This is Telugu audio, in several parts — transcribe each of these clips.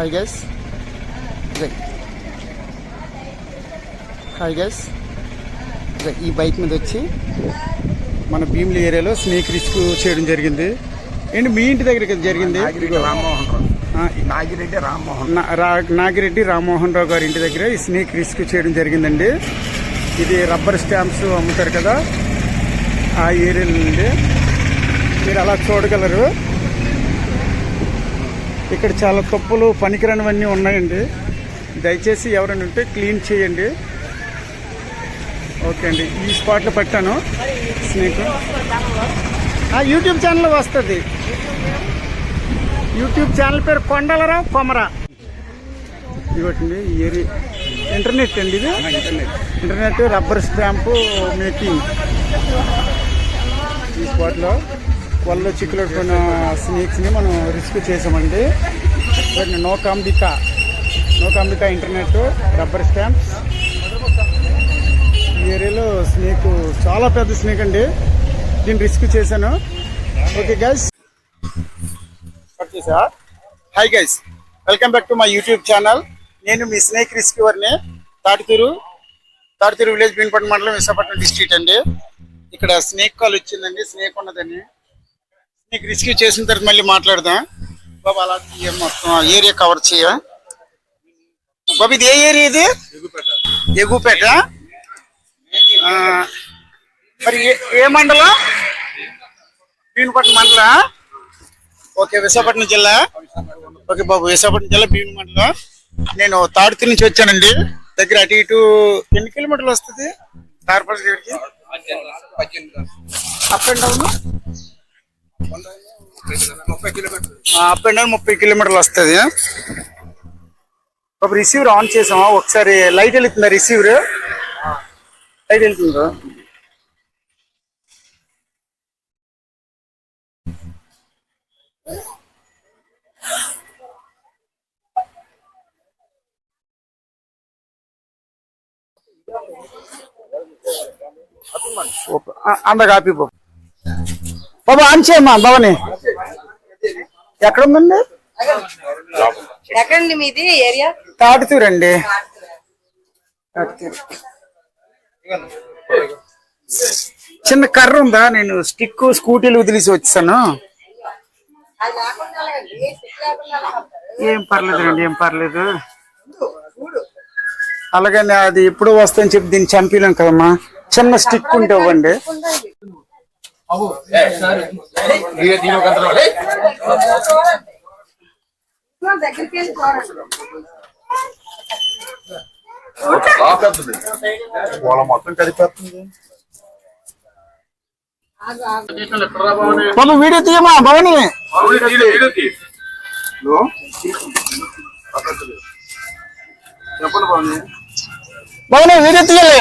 హాయ్ గైస్ హాయ్ గైస్ ఈ బైక్ మీద వచ్చి మన భీమిలి ఏరియాలో స్నేక్ రిస్క్ చేయడం జరిగింది. ఏంటి మీ ఇంటి దగ్గర జరిగింది? నాగిరెడ్డి రామ్మోహన్ నాగిరెడ్డి రామ్మోహన్ రావు గారి ఇంటి దగ్గర ఈ స్నేక్ రిస్క్ చేయడం జరిగిందండి. ఇది రబ్బర్ స్టాంప్స్ అమ్ముతారు కదా ఆ ఏరియాలో నుండి. మీరు అలా చూడగలరు. ఇక్కడ చాలా తప్పులు పనికిరానివన్నీ ఉన్నాయండి. దయచేసి ఎవరైనా ఉంటే క్లీన్ చేయండి. ఓకే అండి. ఈ స్పాట్లో పెట్టాను. స్నేక్ ఆ యూట్యూబ్ ఛానల్ వస్తుంది. యూట్యూబ్ ఛానల్ పేరు కొండలరావు కొమరా. ఇవ్వటండి ఈ ఏరియా ఇంటర్నెట్ అండి ఇది? Internet rubber stamp making. ఈ స్పాట్లో వాళ్ళు చిక్కులుట్టుకున్న స్నేక్స్ని మనం రిస్క్ చేసామండి. వాటిని నో కాంబిక ఇంటర్నెట్ రబ్బర్ స్టాంప్స్. ఈ ఏరియాలో స్నేక్ చాలా పెద్ద స్నేక్ అండి. దీన్ని రిస్క్ చేశాను. Okay guys. చేసా? Hi guys welcome back to my YouTube channel నేను మీ స్నేక్ రిస్క్యూవర్ని తాటితూరు తాటితూరు విలేజ్ బీన్పట్నం మండలం విశాఖపట్నం డిస్ట్రిక్ట్ అండి. ఇక్కడ స్నేక్ కాల్ వచ్చిందండి. స్నేక్ ఉన్నదని. నీకు రిస్క్యూ చేసిన తర్వాత మళ్ళీ మాట్లాడదాం? బాబు అలా తీయ మొత్తం ఏరియా కవర్ చేయ బాబు ఇది ఏ ఏరియా ఇది? ఎగుపేట. ఆ, మరి ఏ- ఏ మండలం? బీన్పట్నం మండలం? ఓకే విశాఖపట్నం జిల్లా. ఓకే బాబు విశాఖపట్నం జిల్లా భీమి మండలం. నేను తాడుతు నుంచి వచ్చానండి. దగ్గర అటు ఇటు ఎన్ని కిలోమీటర్లు వస్తుంది? కార్పొరేట్ దగ్గరికి up and down up and down ముప్పై కిలోమీటర్లు వస్తుంది. ఒక రిసీవర్ ఆన్ చేసామా? ఒకసారి లైట్ వెళ్తుందా రిసీవర్ లైట్ వెళ్తుందా? అంద కాపీ బాబు బాబు ఆన్ చేయమ్మా భవని. ఎక్కడ ఉందండి ఎక్కడండి మీది? ఏరియా? తాడుతూరు చిన్న కర్ర ఉందా? నేను స్టిక్ స్కూటీలు వదిలేసి వచ్చాను. ఏం పర్లేదు రండి ఏం పర్లేదు. అలాగని అది ఎప్పుడు వస్తుందని చెప్పి దీన్ని చంపలేం కదమ్మా. చిన్న స్టిక్ ఉంటే ఇవ్వండి. దగ్గరికి వెళ్ళి చూడండి. వాళ్ళ మొత్తం కలిపేస్తుంది ఆగు, ఆగు. బాబు వీడియో తీయమా భవని. భవని వీడియో తీయాలి.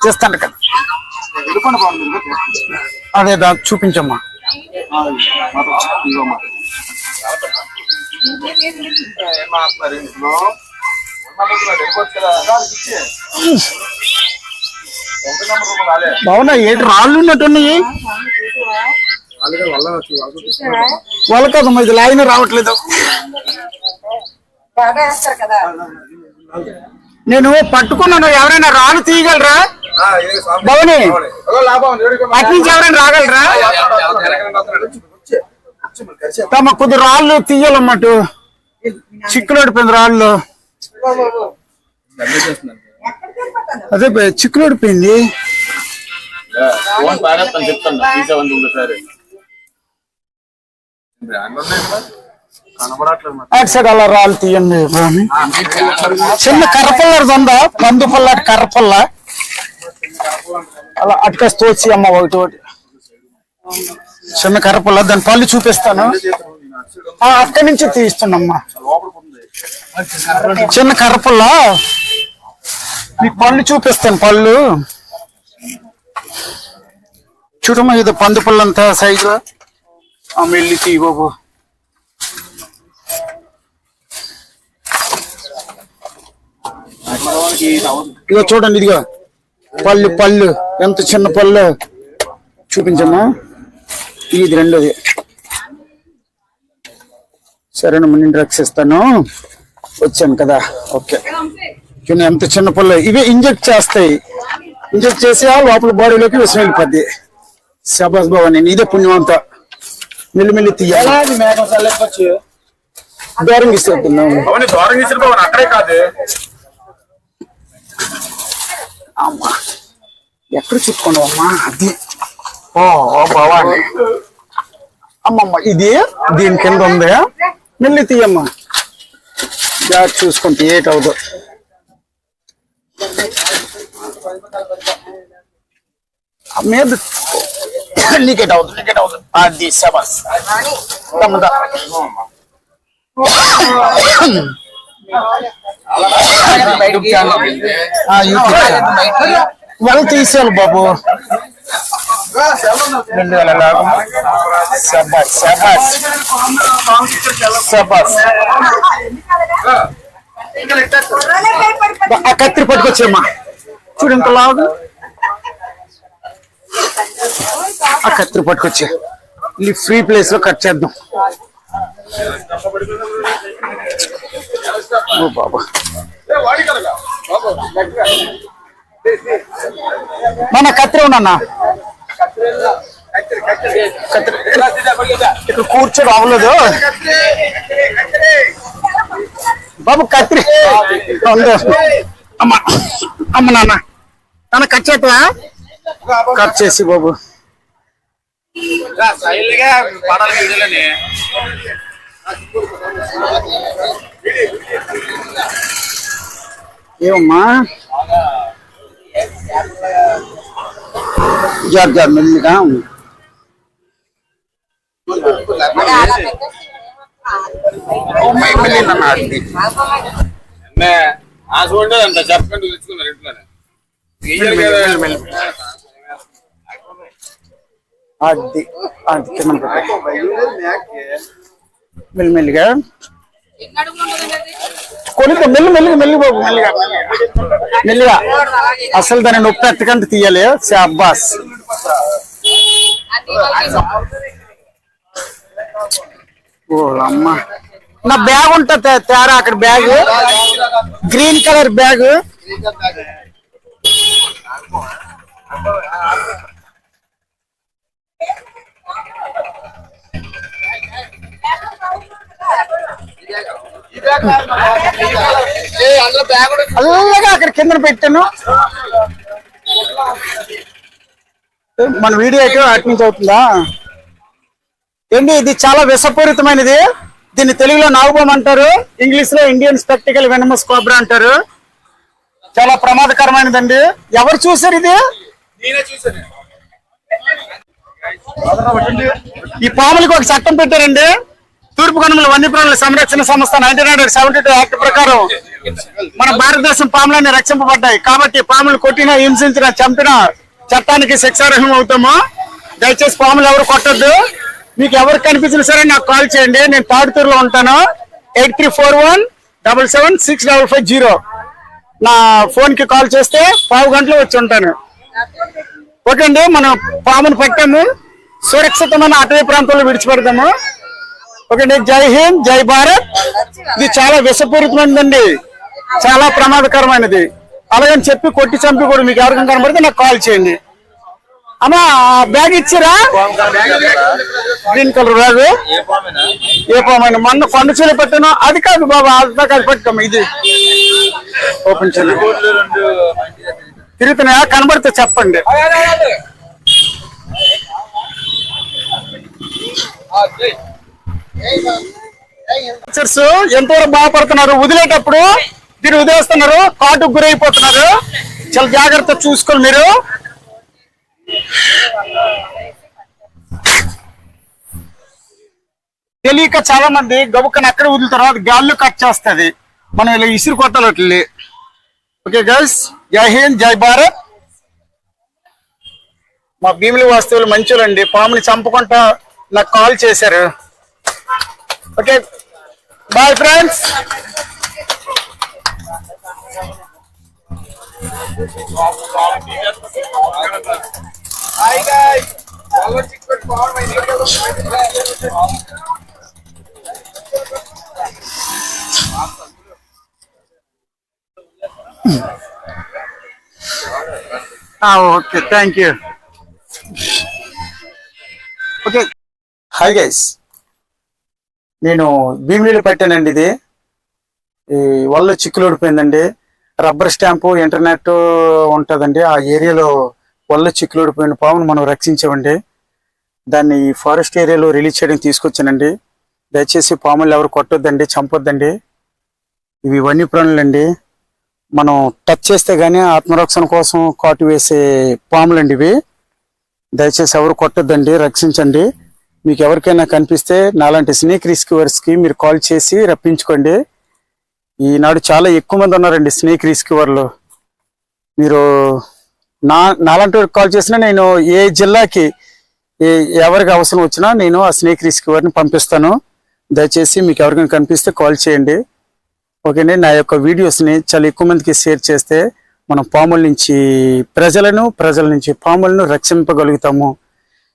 చేస్తాను కదా. అదే దా చూపించమ్మా. భవన ఏంటి రాళ్ళు ఉన్నట్టున్నాయి? వాళ్ళ కదమ్మా ఇది లైన్ రావట్లేదు. బాగా వేస్తారు కదా. నేను పట్టుకున్నాను ఎవరైనా రాళ్ళు తీయగలరా భవని అటు నుంచి ఎవరైనా రాగలరా తమ కొద్ది రాళ్ళు తీయాలన్నమాట చిక్కులు ఓడిపోయింది రాళ్ళు అదే బే, చిక్కులు ఓడిపోయింది ఫోన్ పారేస్తాను చెప్తాను తీసేవంది అలా రాళ్ళు తీయండి చిన్న కర్రపల్లది ఉందా? పందు పల్ల కర్రపల్ల. అలా అటుకేసి తోచి అమ్మ ఒకటి ఒకటి. చిన్న కర్రపల్ల దాని పళ్ళు చూపిస్తాను. ఆ, అక్కడి నుంచి తీస్తున్నమ్మా. చిన్న కర్రపుల్ల. మీకు పళ్ళు చూపిస్తాను పళ్ళు. చూడమ్మా ఇది పంది పళ్ళు సైజు ఆ మెల్లి తీ బాబు ఇదిగో చూడండి ఇదిగో. పళ్ళు పళ్ళు. ఎంత చిన్న పళ్ళు. చూపించమ్మా. ఇది రెండోది. సరేనమ్మా నేను డ్రగ్స్ ఇస్తాను వచ్చాను కదా. ఓకే. చూడండి ఎంత చిన్న పళ్ళు. ఇవి ఇంజెక్ట్ చేస్తాయి. ఇంజెక్ట్ చేసి ఆ లోపల బాడీలోకి విషం వెళ్ళిపోద్ది. శబాస్ భవన్ ఇదే పుణ్యవంత మెల్లిమెల్లి తీయాలి. దూరం తీసుకుపోవాలి అక్కడే కాదు. అమ్మా ఎక్కడ చుట్టుకున్నావు అమ్మా అది. ఓ భవాని. అమ్మమ్మ ఇది దీని కింద ఉంది. మెల్లి తీయమ్మా. జాగ్రత్త చూసుకుంటే ఏట్ అవదు మీద లీకేట్ అవుతుంది లీకేట్ అవుతుంది అది శబాస్ తమ్ముదా వాళ్ళు తీసేయాలి బాబు. రెండు వేల లాభం శబాస్ శబాస్ ఆ కత్తిరి పట్టుకొచ్చేమ్మా చూడు ఇంత లాగు ఆ కత్తిరి పట్టుకొచ్చే. ఈ ఫ్రీ ప్లేస్లో కట్ చేద్దాం. ఓ బాబా. మన కత్తిరి ఉన్నా ఇక్కడ కూర్చోడు అవ్వలేదు బాబు కత్తిరి. ఉంది. అమ్మ. అమ్మ నాన్న. నాన్న కట్ చేద్దా కట్ చేసి బాబు. సైల్గా పడాలి వీడియోలని. ఏమమ్మా? జార్ జార్ మెల్లిగా చెప్పకుండా తెచ్చుకున్నారు ఇంట్లోనే. అది అది కింద మెల్లిమెల్లిగా కొలిక మెల్లి మెల్లిగా మెల్లి బాబు మెల్లిగా. మెల్లిగా. అసలు దాన్ని నొప్పి ఎత్తకంటే తీయాలి. అబ్బాస్ ఓ నా బ్యాగ్ ఉంటా తేరా అక్కడ బ్యాగ్. Green colour bag. అల్లగా అక్కడ కింద పెట్టాను. మన వీడియో అయితే అటు నుంచి అవుతుందా? ఏంటి ఇది చాలా విషపూరితమైనది. దీన్ని తెలుగులో నాగుబొమ్మ అంటారు ఇంగ్లీష్లో ఇండియన్ స్పెక్టికల్ వెనమస్ కోబ్రా అంటారు. చాలా ప్రమాదకరమైనదండి. ఎవరు చూసారు ఇది? ఈ పాములకు ఒక చట్టం పెట్టారండి. తూర్పు కనుమల వన్యప్రాణుల సంరక్షణ సంస్థ nineteen hundred seventy two act ప్రకారం మన భారతదేశం పాములన్నీ రక్షింపబడ్డాయి. కాబట్టి పాములు కొట్టినా హింసించిన చంపిన చట్టానికి శిక్షార్హం అవుతాము? దయచేసి పాములు ఎవరు కొట్టద్దు? మీకు ఎవరు కనిపించినా సరే నాకు కాల్ చేయండి. నేను తాడుతూరులో ఉంటాను. Eight three four one double seven six double five zero. నా ఫోన్కి కాల్ చేస్తే పావు గంటలో వచ్చి ఉంటాను. ఓకే అండి మనం పామును పట్టాము. సురక్షితమైన అటవీ ప్రాంతంలో విడిచిపెడతాము ఓకే జై హింద్ జై భారత్. ఇది చాలా విషపూరితమైనదండి. చాలా ప్రమాదకరమైనది. అలాగని చెప్పి కొట్టి చంపి కూడా మీకు ఎవరికైనా కనబడితే నాకు కాల్ చేయండి. అమ్మా బ్యాగ్ ఇచ్చిరా? Green colour bag. ఏ పామైన మొన్న కొండ చీల పెట్టాను. అది కాదు బాబా అది కాదు ఇది. ఓపెన్ చేయండి తిరుగుతున్నాయా? కనబడితే చెప్పండి. టీచర్స్ ఎంతవరకు బాధపడుతున్నారు? వదిలేటప్పుడు దీన్ని వదిలేస్తున్నారు కాటుకు గురైపోతున్నారు. చాలా జాగ్రత్త చూసుకోండి మీరు. తెలియక చాలా మంది గబుక్కని అక్కడ వదులుతారు అది గాల్లో కట్ చేస్తుంది. మనం ఇలా ఇసురు కొట్టాలి వాటిని. ఓకే గైస్ జై హింద్ జై భారత్. మా భీమిలి వాస్తువులు మంచులండి పాముని చంపకుండా నాకు కాల్ చేశారు. Okay bye friends hi guys వాళ్ళ చిక్కుడు పవర్ మై నీళ్ళు okay thank you okay hi guys నేను భీమిలీలు పెట్టానండి ఇది. ఈ వల్ల చిక్కులు ఊడిపోయిందండి. రబ్బర్ స్టాంపు ఇంటర్నెట్ ఉంటుందండి. ఆ ఏరియాలో వల్ల చిక్కులు ఊడిపోయిన పామును మనం రక్షించామండి. దాన్ని ఈ ఫారెస్ట్ ఏరియాలో రిలీజ్ చేయడం తీసుకొచ్చానండి. దయచేసి పాములు ఎవరు కొట్టొద్దండి చంపొద్దండి. ఇవి వన్యప్రాణులండి మనం టచ్ చేస్తే కానీ ఆత్మరక్షణ కోసం కాటు వేసే పాములండి ఇవి. దయచేసి ఎవరు కొట్టొద్దండి రక్షించండి. మీకు ఎవరికైనా కనిపిస్తే నాలాంటి స్నేక్ రిస్క్యూవర్స్కి మీరు కాల్ చేసి రప్పించుకోండి. ఈనాడు చాలా ఎక్కువ మంది ఉన్నారండి స్నేక్ రిస్క్యూవర్లు మీరు నా నాలాంటి వారికి కాల్ చేసినా నేను ఏ జిల్లాకి ఏ ఎవరికి అవసరం వచ్చినా నేను ఆ స్నేక్ రిస్క్యూవర్ని పంపిస్తాను. దయచేసి మీకు ఎవరికైనా కనిపిస్తే కాల్ చేయండి. ఓకేనే నా యొక్క వీడియోస్ని చాలా ఎక్కువ మందికి షేర్ చేస్తే మనం పాముల నుంచి ప్రజలను ప్రజల నుంచి పాములను రక్షింపగలుగుతాము.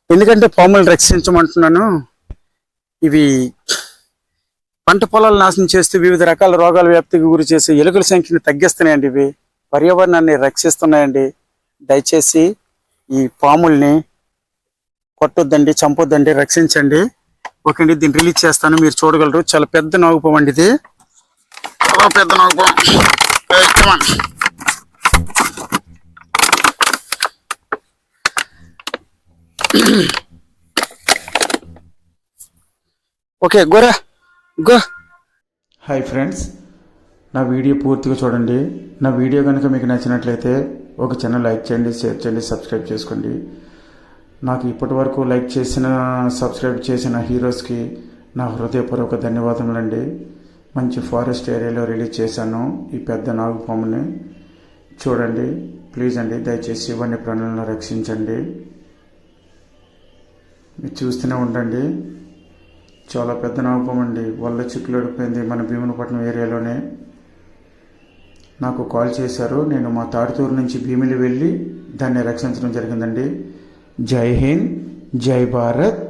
ఎందుకంటే పాములను రక్షించమంటున్నాను. ఇవి పంట పొలాలు నాశనం చేస్తూ వివిధ రకాల రోగాల వ్యాప్తికి గురి చేసి ఎలుకల సంఖ్యను తగ్గిస్తున్నాయండి ఇవి. పర్యావరణాన్ని రక్షిస్తున్నాయండి. దయచేసి ఈ పాముల్ని కొట్టొద్దండి చంపొద్దండి రక్షించండి. ఓకే అండి దీన్ని రిలీజ్ చేస్తాను. మీరు చూడగలరు. చాలా పెద్ద నాగుపం అండి ఇది. చాలా పెద్ద నాగుపం. ఓకే గోరా గో. హాయ్ ఫ్రెండ్స్ నా వీడియో పూర్తిగా చూడండి. నా వీడియో కనుక మీకు నచ్చినట్లయితే ఒక చిన్న లైక్ చేయండి షేర్ చేయండి సబ్స్క్రైబ్ చేసుకోండి. నాకు ఇప్పటి వరకు లైక్ చేసిన సబ్స్క్రైబ్ చేసిన హీరోస్కి నా హృదయపూర్వక ధన్యవాదములండి. మంచి ఫారెస్ట్ ఏరియాలో రిలీజ్ చేశాను ఈ పెద్ద నాగుపాముని చూడండి ప్లీజ్ అండి దయచేసి ఇవన్నీ ప్రాణులను రక్షించండి. మీరు చూస్తూనే ఉండండి. చాలా పెద్ద నాగపం అండి. వల్ల చిక్కులడిపోయింది మన భీమునిపట్నం ఏరియాలోనే. నాకు కాల్ చేశారు. నేను మా తాడుతూరు నుంచి భీమిలి వెళ్ళి దాన్ని రక్షించడం జరిగిందండి. జై హింద్ జై భారత్.